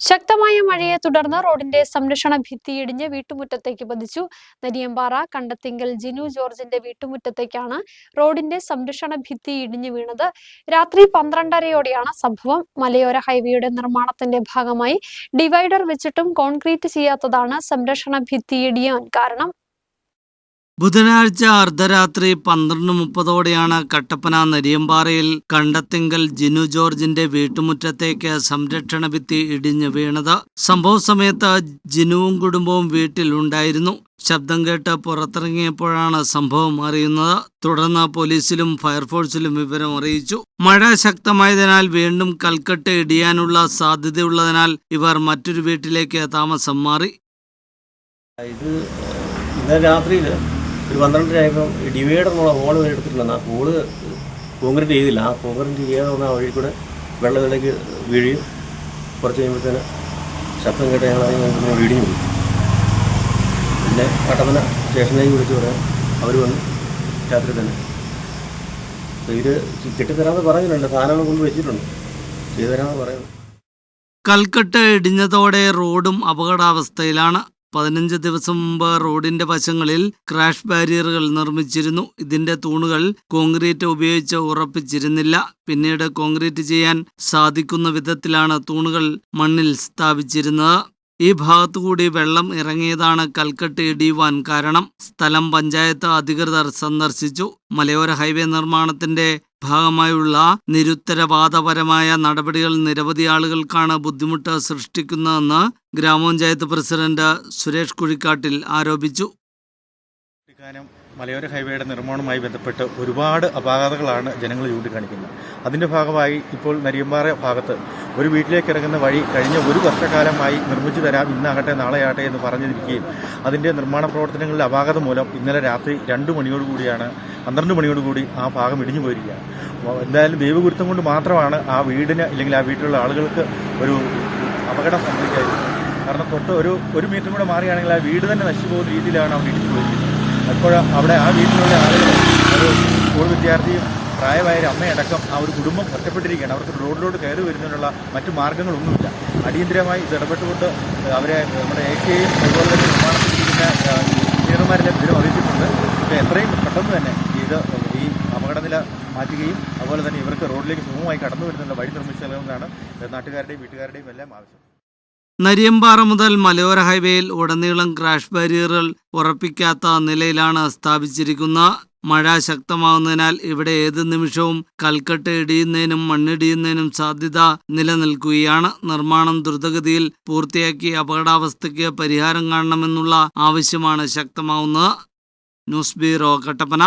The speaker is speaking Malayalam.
ശക്തമായ മഴയെ തുടർന്ന് റോഡിന്റെ സംരക്ഷണ ഭിത്തി ഇടിഞ്ഞ് വീട്ടുമുറ്റത്തേക്ക് പതിച്ചു. നരിയമ്പാറ കണ്ടത്തിങ്കൽ ജിനു ജോർജിന്റെ വീട്ടുമുറ്റത്തേക്കാണ് റോഡിന്റെ സംരക്ഷണ ഭിത്തി ഇടിഞ്ഞു വീണത്. രാത്രി പന്ത്രണ്ടരയോടെയാണ് സംഭവം. മലയോര ഹൈവേയുടെ നിർമ്മാണത്തിന്റെ ഭാഗമായി ഡിവൈഡർ വെച്ചിട്ടും കോൺക്രീറ്റ് ചെയ്യാത്തതാണ് സംരക്ഷണ ഭിത്തി ഇടിയാൻ കാരണം. ബുധനാഴ്ച അർദ്ധരാത്രി പന്ത്രണ്ട് മുപ്പതോടെയാണ് കട്ടപ്പന നരിയമ്പാറയിൽ കണ്ടത്തിങ്കൽ ജിനു ജോർജിന്റെ വീട്ടുമുറ്റത്തേക്ക് സംരക്ഷണ ഭിത്തി ഇടിഞ്ഞു വീണത്. സംഭവ സമയത്ത് ജിനുവും കുടുംബവും വീട്ടിലുണ്ടായിരുന്നു ശബ്ദം കേട്ട് പുറത്തിറങ്ങിയപ്പോഴാണ് സംഭവം അറിയുന്നത്. തുടർന്ന് പോലീസിലും ഫയർഫോഴ്സിലും വിവരം അറിയിച്ചു. മഴ ശക്തമായതിനാൽ വീണ്ടും കൽക്കട്ട് ഇടിയാനുള്ള സാധ്യതയുള്ളതിനാൽ ഇവർ മറ്റൊരു വീട്ടിലേക്ക് താമസം മാറി. ഇത് ഇന്നലെ രാത്രിയിൽ ഒരു പന്ത്രണ്ടരയായപ്പം ഡിവൈഡർ എന്നുള്ള ഹോൾ വരെ എടുത്തിട്ടുണ്ട് ആ ഹോൾ കോൺക്രീറ്റ് ചെയ്തില്ല. ആ കോൺക്രീറ്റ് ചെയ്യാതെ വന്ന ആ വഴി കൂടെ വെള്ളത്തിലേക്ക് വീഴുകയും കുറച്ച് കഴിയുമ്പോഴത്തേന് ശബ്ദം കേട്ട് ഞങ്ങൾ അതിന് വീടിഞ്ഞു പോയി. പിന്നെ കട്ടപ്പന സ്റ്റേഷനിലേക്ക് വിളിച്ച് പറയാം അവർ വന്നു രാത്രി തന്നെ. ഇത് കെട്ടിത്തരാമെന്ന് പറഞ്ഞിട്ടുണ്ട്. സാധനങ്ങൾ കൊണ്ട് വെച്ചിട്ടുണ്ട്. ചെയ്തു തരാമെന്ന് പറയുന്നു. കൽക്കട്ട് ഇടിഞ്ഞതോടെ റോഡും അപകടാവസ്ഥയിലാണ്. പതിനഞ്ച് ദിവസം മുമ്പ് റോഡിന്റെ വശങ്ങളിൽ ക്രാഷ് ബാരിയറുകൾ നിർമ്മിച്ചിരുന്നു. ഇതിന്റെ തൂണുകൾ കോൺക്രീറ്റ് ഉപയോഗിച്ച് ഉറപ്പിച്ചിരുന്നില്ല. പിന്നീട് കോൺക്രീറ്റ് ചെയ്യാൻ സാധിക്കുന്ന വിധത്തിലാണ് തൂണുകൾ മണ്ണിൽ സ്ഥാപിച്ചിരുന്നത്. ഈ ഭാഗത്തുകൂടി വെള്ളം ഇറങ്ങിയതാണ് കൽക്കട്ട് ഇടിയുവാൻ കാരണം. സ്ഥലം പഞ്ചായത്ത് അധികൃതർ സന്ദർശിച്ചു. മലയോര ഹൈവേ നിർമ്മാണത്തിന്റെ ഭാഗമായുള്ള നിരുത്തരവാദപരമായ നടപടികൾ നിരവധി ആളുകൾക്കാണ് ബുദ്ധിമുട്ട് സൃഷ്ടിക്കുന്നതെന്ന് ഗ്രാമപഞ്ചായത്ത് പ്രസിഡന്റ് സുരേഷ് കുഴിക്കാട്ടിൽ ആരോപിച്ചു. മലയോര ഹൈവേയുടെ നിർമ്മാണവുമായി ബന്ധപ്പെട്ട് ഒരുപാട് അപാകതകളാണ് ജനങ്ങൾ ചൂണ്ടിക്കാണിക്കുന്നത്. അതിന്റെ ഭാഗമായി ഇപ്പോൾ നരിയമ്പാറ ഭാഗത്ത് ഒരു വീട്ടിലേക്ക് ഇറങ്ങുന്ന വഴി കഴിഞ്ഞ ഒരു വർഷക്കാലമായി നിർമ്മിച്ചു തരാം ഇന്നാകട്ടെ നാളെയാകട്ടെ എന്ന് പറഞ്ഞിരിക്കുകയും അതിന്റെ നിർമ്മാണ പ്രവർത്തനങ്ങളിലെ അപാകത മൂലം ഇന്നലെ രാത്രി രണ്ട് മണിയോടുകൂടിയാണ് പന്ത്രണ്ട് മണിയോട് കൂടി ആ ഭാഗം ഇടിഞ്ഞു പോയിരിക്കുകയാണ്. എന്തായാലും ദൈവഗുരുത്തം കൊണ്ട് മാത്രമാണ് ആ വീടിന് അല്ലെങ്കിൽ ആ വീട്ടിലുള്ള ആളുകൾക്ക് ഒരു അപകടം സംഭവിക്കാതിരുന്നത് കാരണം തൊട്ട് ഒരു ഒരു മീറ്റർ കൂടെ മാറിയാണെങ്കിൽ ആ വീട് തന്നെ നശിച്ചു പോകുന്ന രീതിയിലാണ് അവിടെ ഇടിച്ചു പോയിരിക്കുന്നത്. അപ്പോൾ അവിടെ ആ വീട്ടിലുള്ള ആളുകൾ ഒരു സ്കൂൾ വിദ്യാർത്ഥിയും പ്രായമായ ഒരു അമ്മയടക്കം ആ ഒരു കുടുംബം ഒറ്റപ്പെട്ടിരിക്കുകയാണ്. അവർക്ക് റോഡിലോട്ട് കയറി വരുന്നതിനുള്ള മറ്റു മാർഗങ്ങളൊന്നുമില്ല അടിയന്തിരമായി ഇത് ഇടപെട്ടുകൊണ്ട് അവരെ നമ്മുടെ എ കെയും അതുപോലെ തന്നെ നിർമ്മാണത്തിലിരിക്കുന്ന എഞ്ചിനീയർമാരെല്ലാം വിവരം അറിയിച്ചിട്ടുണ്ട്. അപ്പോൾ എത്രയും പെട്ടെന്ന് തന്നെ ഇത് മാറ്റുകയും അതുപോലെ തന്നെ ഇവർക്ക് റോഡിലേക്ക് സുഗമമായി കടന്നു വരുന്നുള്ള വഴി നിർമ്മിച്ചു നൽകുന്നതാണ് നാട്ടുകാരുടെയും വീട്ടുകാരുടെയും എല്ലാം ആവശ്യം. നരിയമ്പാറ മുതൽ മലയോര ഹൈവേയിൽ ഉടനീളം ക്രാഷ് ബാരിയറുകൾ ഉറപ്പിക്കാത്ത നിലയിലാണ് സ്ഥാപിച്ചിരിക്കുന്ന. മഴ ശക്തമാകുന്നതിനാൽ ഇവിടെ ഏത് നിമിഷവും കൽക്കട്ട് ഇടിയുന്നതിനും മണ്ണിടിയുന്നതിനും സാധ്യത നിലനിൽക്കുകയാണ്. നിർമ്മാണം ദ്രുതഗതിയിൽ പൂർത്തിയാക്കി അപകടാവസ്ഥയ്ക്ക് പരിഹാരം കാണണമെന്നുള്ള ആവശ്യമാണ് ശക്തമാവുന്നത്. News bureau Kattappana.